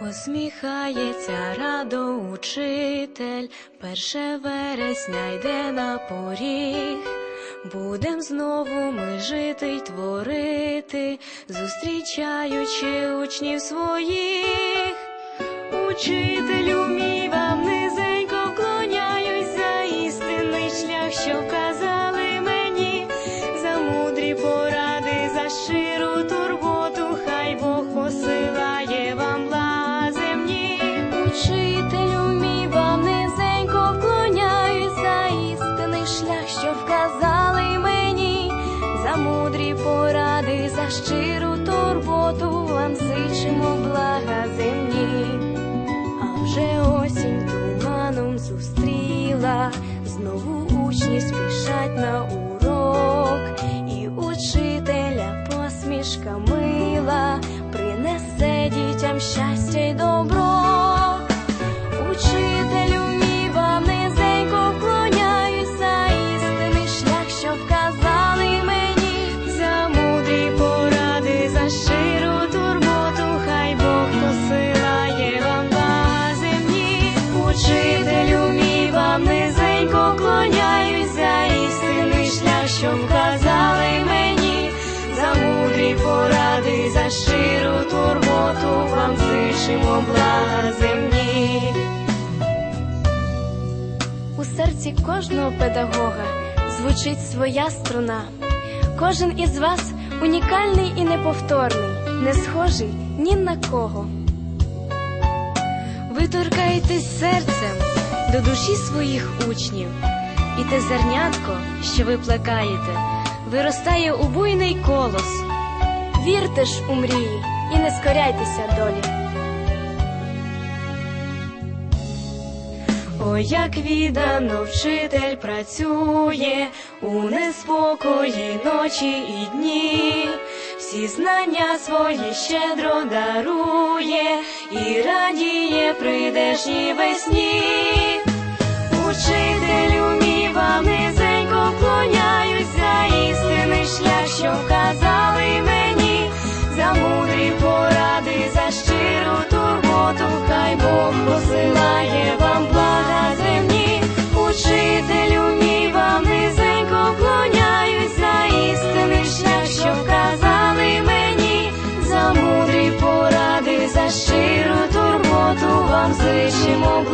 Посміхається радо учитель, перше вересня йде на поріг. Будем знову ми жити й творити, зустрічаючи учнів своїх. Учителю мій вам низенько вклоняюсь за істинний шлях, що вказали мені, за мудрі поради, за щиру турботу, Учителю мій вам низенько за істинний шлях, що вказали мені, за мудрі поради, за щиру турботу, вам блага земні. А вже осінь туманом зустріла, знову учні спішать на урок, і учителя посмішка мила. Принесе дітям щастя й добро. За щиру турботу, вам зичимо блага земні. У серці кожного педагога звучить своя струна. Кожен із вас унікальний і неповторний, не схожий ні на кого. Ви торкаєтесь серцем до душі своїх учнів, і те зернятко, що ви плекаєте, виростає у буйний колос. Вірте ж у мрії і не скоряйтеся долі. Ой, як віддано вчитель працює у неспокої ночі і дні, всі знання свої щедро дарує і радіє прийдешній весні. Посилає вам блага земні. Учителю мій вам низенько вклоняюсь за шлях, що вказали мені, за мудрі поради, за щиру турботу вам зичимо